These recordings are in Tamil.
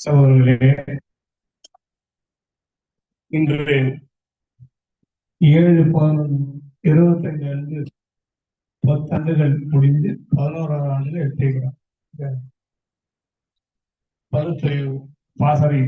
சகோதரர்களே இன்று ஏழு பதினொன்று இருபத்தைந்து ஆண்டு பத்தாண்டுகள் முடிந்து பதினோராவது ஆண்டு எட்டியிருக்கிறோம் பருத்துறை பாசறை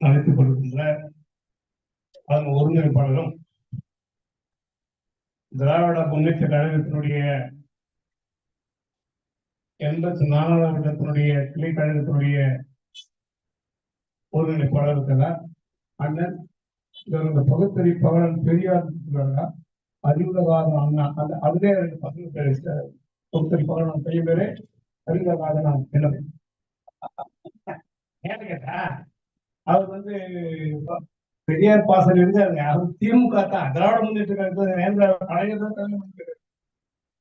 நடத்திக் கொள்கின்ற அதன் ஒருங்கிணைப்பாளரும் திராவிட முன்னேற்ற கழகத்தினுடைய எண்பத்தி நாலாவது இடத்தினுடைய கிளைக்கழகத்தினுடைய ஒருங்கிணைப்பாளர் இருக்கிறார். அண்ணன் இவர் இந்த பகுத்தறி பெரியார் இருக்கிறாரா? அறிவுலகாதன் அண்ணா. அந்த அதுவே ரெண்டு பசங்க பேரு பெரிய பேரே அறிவுலகாதன் என்ன ஏன்னு கேட்டா அவர் வந்து பெரியார் பாசல் இருந்து அவர் திமுக தான். திராவிட முன்னேற்ற கழகத்தில் பழைய தான் கல்யாணம்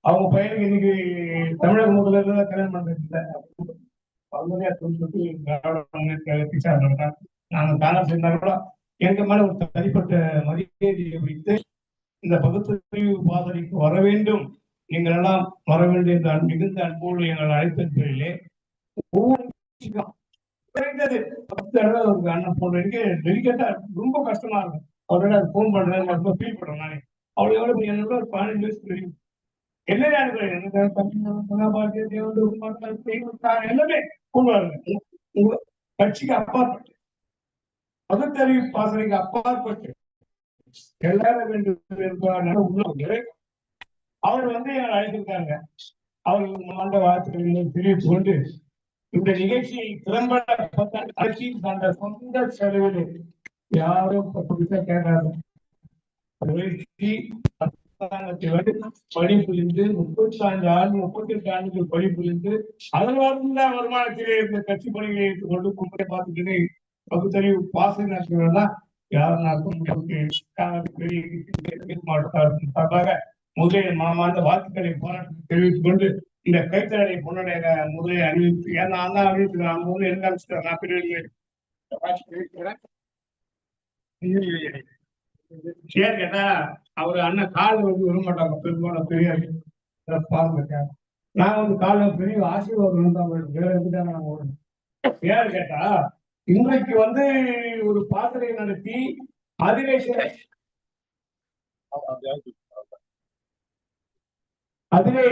அவங்க பையனுக்கு இன்னைக்கு தமிழக முதல்வர் கல்யாணம் பண்றது பல்வேறு தொழில்நுட்பத்தி திராவிட முன்னேற்ற கூட எங்க மேல ஒரு தனிப்பட்ட மரியாதையை வைத்து இந்த பகுத்தறிவு பாதனைக்கு வர வேண்டும். நீங்கள் எல்லாம் வர வேண்டும் என்ற மிகுந்த அன்போடு எங்கள் அழைப்பிலே ஒவ்வொரு பத்து அளவு ஒரு அண்ணன் போன் எனக்கு டெலிகேட்டா ரொம்ப கஷ்டமா இருக்கும் அவரோட ஃபோன் பண்றேன் ரொம்ப ஃபீல் பண்றேன் நானே. அவளை எவ்வளவு என்னோட ஒரு பதினஞ்சு வயசு தெரியும் எல்லாமே கட்சிக்கு அப்பாற்பட்டு. பகுத்தறிவு பாசனைக்கு அப்பாற்பட்டு. எல்லாரும் வேண்டும் என்பதான உள்ளவர்கள் அவர் வந்து எங்களை அழைத்திருக்காங்க. அவர்கள் மாண்ட வாழ்த்துக்களை தெரிவித்துக் கொண்டு இந்த நிகழ்ச்சியை திறம்பட கட்சி அந்த சொந்த செலவில் யாரும் கேட்காது. அரசாங்கத்தை வந்து பணிபுரிந்து முப்பத்தி ஐந்து ஆண்டு முப்பத்தி எட்டு ஆண்டுகள் பணிபுரிந்து அதன் வந்த வருமானத்திலே இந்த கட்சி பணிகளை எடுத்துக்கொண்டு கும்பலை பார்த்துட்டு பகுத்தறிவு பாசம் நடத்துகிறதா யாரும் நடத்த பெரிய மாவட்டத்தாக முதலில் மாமாந்த வாழ்த்துக்களை பாராட்டு தெரிவித்துக் கொண்டு இந்த கைத்தறி பொன்னுடைய முதலில் அறிவித்து ஏன்னா அறிவித்து நான் முதல்ல என்ன நான் பெரிய கேட்டா அவர் அண்ணன் கால் வந்து விட மாட்டாங்க. பெரும்பாலும் பெரிய பாருங்க நான் வந்து கால பெரிய ஆசீர்வாதம் தான் வேற எதுக்காக நான் ஓடணும் ஏன்னு கேட்டா இன்றைக்கு வந்து ஒரு பாத்திரை நடத்தி அதிலே அதிலே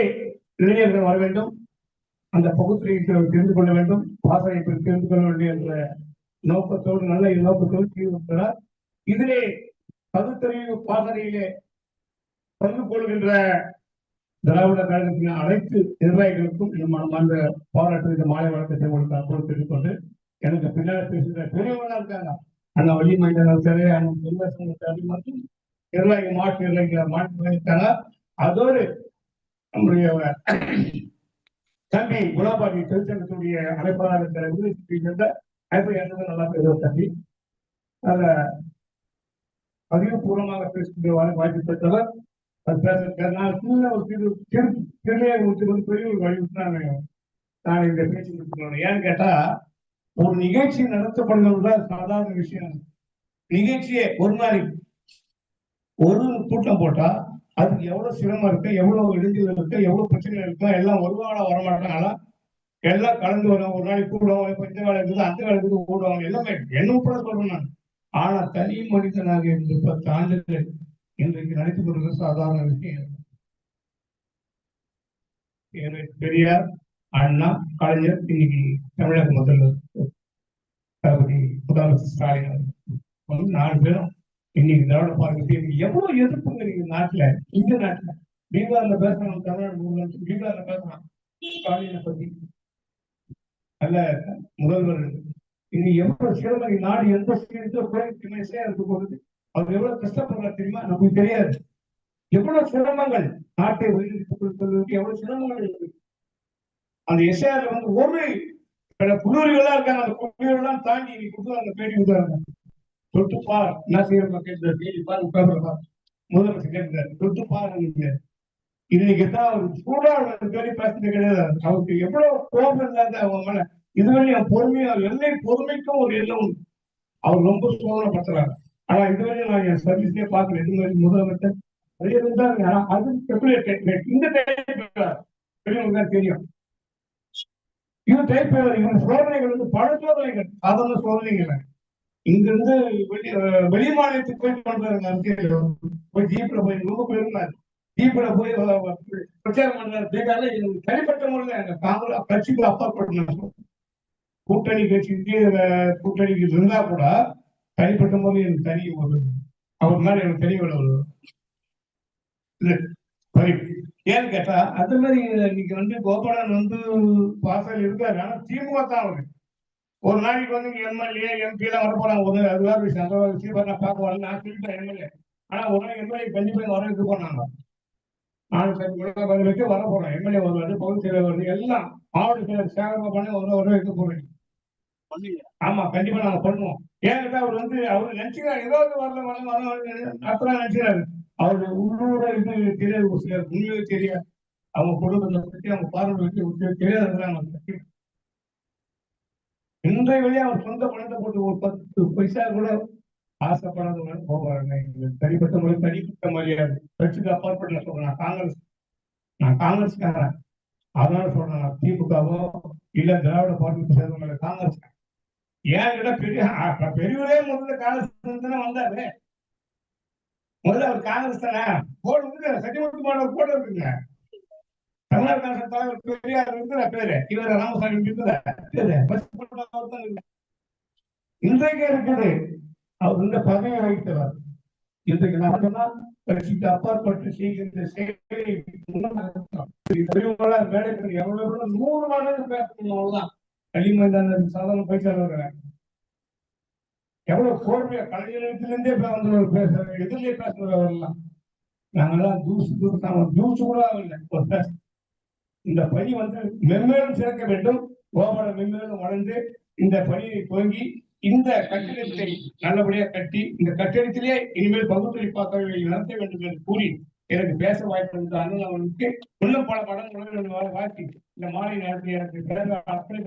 இளைஞர்கள் வர வேண்டும். அந்த பகுதியை தெரிந்து கொள்ள வேண்டும். பாசனை தெரிந்து கொள்ள வேண்டும் என்ற நோக்கத்தோடு நல்ல நோக்கத்தோடு தீர்வுகிறார் இதிலே பகுத்தறிவு பாசனையிலே பங்கு கொள்கின்ற திராவிட கழகத்தின் அனைத்து நிர்வாகிகளுக்கும் இந்த மனமார்ந்த பாராட்டு இந்த மாலை வழக்கத்தை கொடுத்த கொடுத்துக் கொண்டு எனக்கு பின்னால் பேசுகிற பெரியவர்களா இருக்காங்க. அண்ணா வள்ளி மைந்தன் சரி அண்ணன் செல்வசன் சரி மற்றும் நிர்வாகி மாற்று நிர்வாகிகள் மாற்றி இருக்காங்க அதோடு நம்முடைய தம்பி குலாபாடி தொழிற்சங்கத்துடைய அமைப்பாளர் இருக்கிற விருதுக்கு சேர்ந்த ஐம்பது நல்லா பேசுவார் தம்பி. அத அதிகபூர்வமாக பேசக்கூடிய வாய்ப்பு பெற்றவர் அது பேச நான் சின்ன ஒரு திரு திரு திருநே வந்து பெரிய ஒரு வழிவிட்டு நான் நான் இந்த பேச்சு முடிச்சுக்கணும் ஏன்னு கேட்டா ஒரு நிகழ்ச்சி நடத்தப்படுகிறது சாதாரண விஷயம். நிகழ்ச்சியே ஒரு நாளைக்கு ஒரு கூட்டம் போட்டா அதுக்கு எவ்வளவு சிரமம் இருக்கு எவ்வளவு இடைஞ்சல் இருக்கு எவ்வளவு பிரச்சனை இருக்கு எல்லாம் ஒரு வாழ வரமாட்டாங்களா எல்லாம் கலந்து வரும். ஒரு நாளைக்கு கூடுவாங்க இப்ப இந்த வேலை இருக்குது அந்த வேலை இருக்குது கூடுவாங்க எல்லாமே என்ன கூட சொல்றேன் நான். ஆனா தனி மனிதனாக இருந்து பத்து ஆண்டுகள் இன்றைக்கு நடத்தி கொண்டிருக்கிற சாதாரண விஷயம். பெரியார் அண்ணா கலைஞர் இன்னைக்கு தமிழக முதல்வர் தளபதி முதலமைச்சர் ஸ்டாலின் வந்து நாலு பேரும் இன்னைக்கு திராவிட பார்க்க எவ்வளவு எதிர்ப்புங்க நீங்க நாட்டுல இந்த நாட்டுல. பீகார்ல பேசணும் தமிழ்நாடு முதலமைச்சர் பீகார்ல பேசணும் ஸ்டாலினை பத்தி. நல்ல முதல்வர் இது எவ்வளவு சிரமம் நாடு எந்த சீரோ இருக்கு போகுது அவர் எவ்வளவு கஷ்டப்படுறாரு தெரியுமா? நமக்கு தெரியாது. எவ்வளவு சிரமங்கள் நாட்டை உயிரிழத்துக் எவ்வளவு சிரமங்கள் இருக்கு? அந்த இசையால வந்து ஒரு குளிர்களா இருக்காங்க. அந்த புள்ளூரெல்லாம் தாண்டி நீ கொடுத்து அந்த பேட்டி கொடுத்தாங்க தொட்டு பார் என்ன செய்யற மக்கள்? கேள்வி பார் உட்கார்ந்து பார். முதலமைச்சர் கேட்டார் தொட்டு பார் இன்னைக்கு தான் அவர் சூடா பேர் பேசுறது கிடையாது. அவருக்கு எவ்வளவு கோபம் இல்லாத அவங்க மேல இதுவரை என் பொறுமையா என்னை பொறுமைக்கும் ஒரு எல்லாம் உண்டு. அவர் ரொம்ப சோதனைப்படுத்துறாரு. ஆனா இதுவரை நான் என் சர்வீஸ்லயே பார்க்கல. இது மாதிரி முதலமைச்சர் நிறைய இருந்தாங்க ஆனா அது ஸ்பெகுலேட் இந்த டைப் பெரியவங்களுக்கு தான் தெரியும். இது டைப் இவங்க சோதனைகள் வந்து பல சோதனைகள். சாதாரண சோதனைகள் இங்க இருந்து வெளி வெளி மாநிலத்துக்கு போய் பண்றாங்க அரசியல். போய் ஜீப்ல போய் ரொம்ப போயிருந்தாரு ஜீப்ல போய் பிரச்சாரம் பண்றாரு தனிப்பட்ட முறையில் காங்கிரஸ் கட்சிக்கு அப்பாற்பட்ட கூட்டணி கட்சிக்கு கூட்டணிக்கு இருந்தா கூட தனிப்பட்ட போது எனக்கு தனி ஒரு அவர் மேல எனக்கு தனி ஒரு ஏன்னு கேட்டா அது மாதிரி இன்னைக்கு வந்து கோபாலன் வந்து வாசல் இருக்காரு. ஆனா திமுக தான் அவரு. ஒரு நாளைக்கு வந்து எம்எல்ஏ எம்பி எல்லாம் வர போறாங்க. ஒரு அது வேற விஷயம். அந்த விஷயம் நான் பார்க்க வரல நான் சொல்லிட்டேன் எம்எல்ஏ. ஆனா ஒரு நாள் எம்எல்ஏ கண்டிப்பா வர இது பண்ணாங்க நான் சரி வர போறேன். எம்எல்ஏ வருவாரு பகுதி செயலர் வருது எல்லாம் மாவட்ட செயலர் சேகரமா பண்ணி ஒரு வர இது போறேன் ஆமா கண்டிப்பா நாங்க பண்ணுவோம். ஏன் அவர் வந்து அவர் நினைச்சுக்கிறாரு ஏதோ வரல வரல வரல அப்பதான் நினைச்சுக்கிறாரு. அவருடைய உள்ளூர இது தெரியாது ஒரு சிலர் உண்மையிலே தெரியாது. அவங்க குடும்பத்தை பத்தி அவங்க பார்வை பத்தி தெரியாது இன்றைய வழியா அவர் சொந்த பணத்தை போட்டு ஒரு பத்து பைசா கூட ஆசைப்படாதவங்க போவாருங்க. தனிப்பட்ட முறை தனிப்பட்ட மரியாதை. கட்சிக்கு அப்பாற்பட்ட சொல்றேன் காங்கிரஸ் நான் காங்கிரஸ்காரன். அதனால சொல்றேன் நான் திமுகவோ இல்ல திராவிட பார்ட்டி சேர்ந்தவங்க காங்கிரஸ் ஏன் பெரிய பெரியவரே முதல்ல காங்கிரஸ் வந்தாரு. முதல்ல அவர் காங்கிரஸ் தானே போர்டு வந்து சத்தியமூர்த்தி மாடல் போர்டு இருக்குங்க தமிழ்நாடு காங்கிரஸ் தலைவர் பெரியார் இருக்கிற பேரு. இவர் ராமசாமி இருக்கிற இன்றைக்கு இருக்குது. அவர் இந்த பதவியை வைத்தவர் இன்றைக்கு நான் சொன்னால் கட்சிக்கு அப்பாற்பட்டு செய்கின்ற செயலை பெரியவங்களா மேடைக்கு எவ்வளவு நூறு மாணவர்கள் பேசணும் அவ்வளவுதான். களிமைதான் சாதாரண பைசாளர் எவ்வளவு கோர்மையா கலைஞர்களிலிருந்தே வந்து பேசுற எதிரிலே பேசுறவரெல்லாம் நாங்கெல்லாம் ஜூஸ் ஜூஸ் ஜூஸ் கூட இல்லை ஒரு பேச இந்த பணி வந்து மென்மேலும் சிறக்க வேண்டும். கோபுர மென்மேலும் வளர்ந்து இந்த பணியை துவங்கி இந்த கட்டிடத்தை நல்லபடியா கட்டி இந்த கட்டிடத்திலே இனிமேல் பகுத்தறிப்பாக்களை நடத்த வேண்டும் என்று கூறி எனக்கு பேச வாய்ப்பு இருந்த அண்ணன் அவர்களுக்கு இன்னும் பல படங்களும் வாழ்க்கை இந்த மாலை நேரத்தில் எனக்கு பிறந்த அத்தனை